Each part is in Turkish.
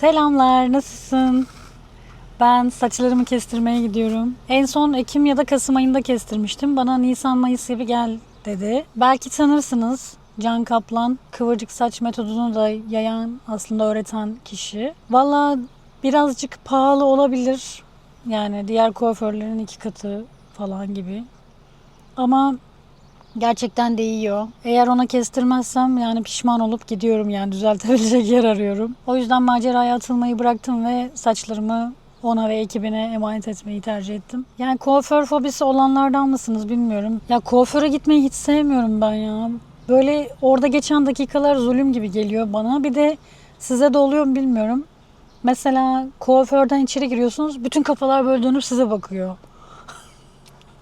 Selamlar, nasılsın? Ben saçlarımı kestirmeye gidiyorum. En son Ekim ya da Kasım ayında kestirmiştim. Bana Nisan Mayıs gibi gel dedi. Belki tanırsınız. Can Kaplan kıvırcık saç metodunu da yayan aslında öğreten kişi. Valla birazcık pahalı olabilir. Yani diğer kuaförlerin iki katı falan gibi. Ama Gerçekten değiyor. Eğer ona kestirmezsem yani pişman olup gidiyorum yani düzeltebilecek yer arıyorum. O yüzden maceraya atılmayı bıraktım ve saçlarımı ona ve ekibine emanet etmeyi tercih ettim. Yani kuaför fobisi olanlardan mısınız bilmiyorum. Ya kuaföre gitmeyi hiç sevmiyorum ben ya. Böyle orada geçen dakikalar zulüm gibi geliyor bana. Bir de size de oluyor mu bilmiyorum. Mesela kuaförden içeri giriyorsunuz. Bütün kafalar böyle dönüp size bakıyor.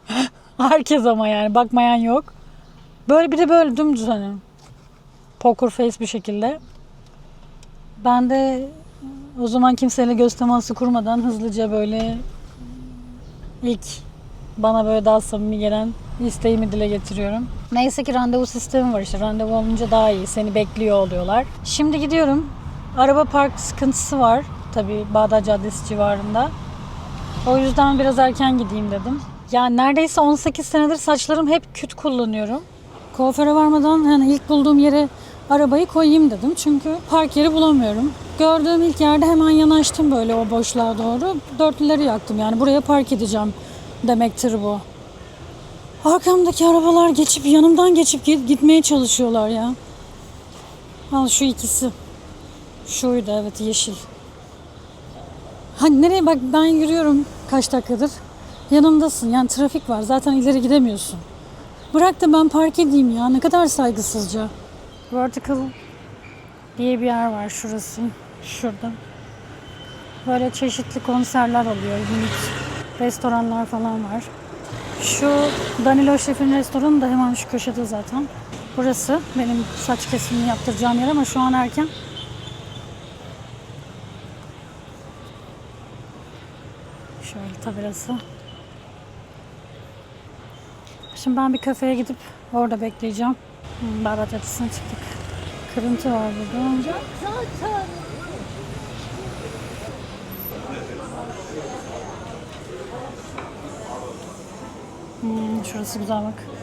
Herkes ama yani bakmayan yok. Böyle bir de böyle dümdüz hani. Poker face bir şekilde. Ben de o zaman kimseyle göz teması kurmadan hızlıca böyle ilk bana böyle daha samimi gelen isteğimi dile getiriyorum. Neyse ki randevu sistemi var işte. Randevu olunca daha iyi. Seni bekliyor oluyorlar. Şimdi gidiyorum. Araba park sıkıntısı var. Tabii Bağdat Caddesi civarında. O yüzden biraz erken gideyim dedim. Ya neredeyse 18 senedir saçlarım hep küt kullanıyorum. Kuaföre varmadan yani ilk bulduğum yere arabayı koyayım dedim. Çünkü park yeri bulamıyorum. Gördüğüm ilk yerde hemen yanaştım böyle o boşluğa doğru. Dörtlüleri yaktım yani buraya park edeceğim demektir bu. Arkamdaki arabalar geçip yanımdan geçip git- gitmeye çalışıyorlar ya. Al şu ikisi. Şuydu evet yeşil. Hani nereye bak ben yürüyorum kaç dakikadır. Yanımdasın yani trafik var zaten ileri gidemiyorsun. Bırak da ben park edeyim ya ne kadar saygısızca. Vertical diye bir yer var şurası. Şurada. Böyle çeşitli konserler oluyor. Minik restoranlar falan var. Şu Danilo Şef'in restoranı da hemen şu köşede zaten. Burası benim saç kesimini yaptıracağım yer ama şu an erken. Şöyle tabelası. Şimdi ben bir kafeye gidip orada bekleyeceğim. Hmm, Bağdat açısına çıktık. Kırıntı var burada. Hmm, şurası güzel bak.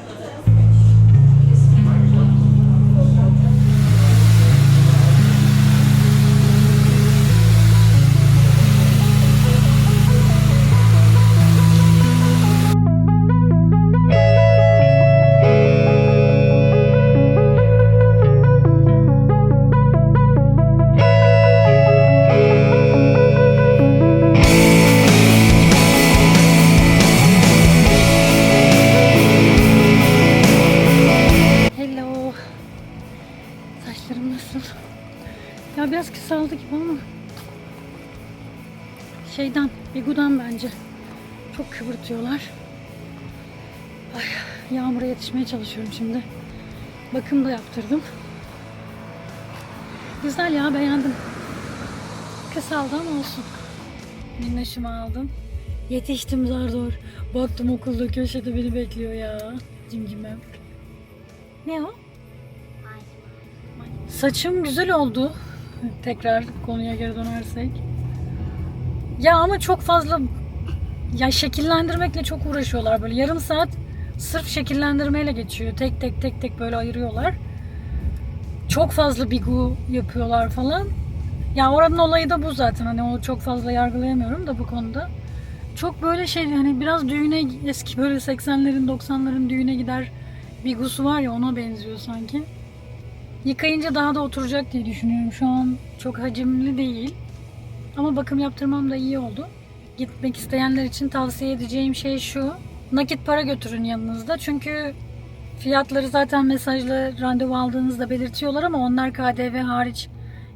Saçlarım nasıl? Ya biraz kısaldı gibi ama. Şeyden, Bigu'dan bence. Çok kıvırtıyorlar. Ay, yağmura yetişmeye çalışıyorum şimdi. Bakım da yaptırdım. Güzel ya beğendim. Kısaldı ama olsun. Minnoşumu aldım. Yetiştim zar zor. Baktım okulda köşede beni bekliyor ya. Cimcimem. Ne o? Saçım güzel oldu. Tekrar konuya geri dönersek. Ya ama çok fazla ya şekillendirmekle çok uğraşıyorlar böyle. Yarım saat sırf şekillendirmeyle geçiyor. Tek tek tek tek böyle ayırıyorlar. Çok fazla bigu yapıyorlar falan. Ya oranın olayı da bu zaten. Hani o çok fazla yargılayamıyorum da bu konuda. Çok böyle şey hani biraz düğüne eski böyle 80'lerin 90'ların düğüne gider bigusu var ya ona benziyor sanki. Yıkayınca daha da oturacak diye düşünüyorum. Şu an çok hacimli değil. Ama bakım yaptırmam da iyi oldu. Gitmek isteyenler için tavsiye edeceğim şey şu. Nakit para götürün yanınızda. Çünkü fiyatları zaten mesajla randevu aldığınızda belirtiyorlar ama onlar KDV hariç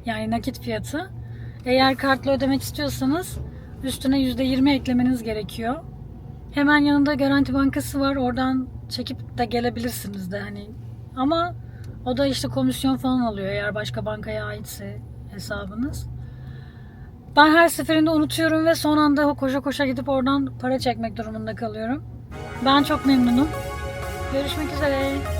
yani nakit fiyatı. Eğer kartla ödemek istiyorsanız üstüne %20 eklemeniz gerekiyor. Hemen yanında Garanti Bankası var. Oradan çekip de gelebilirsiniz de hani. Ama o da işte komisyon falan alıyor eğer başka bankaya aitse hesabınız. Ben her seferinde unutuyorum ve son anda koşa koşa gidip oradan para çekmek durumunda kalıyorum. Ben çok memnunum. Görüşmek üzere.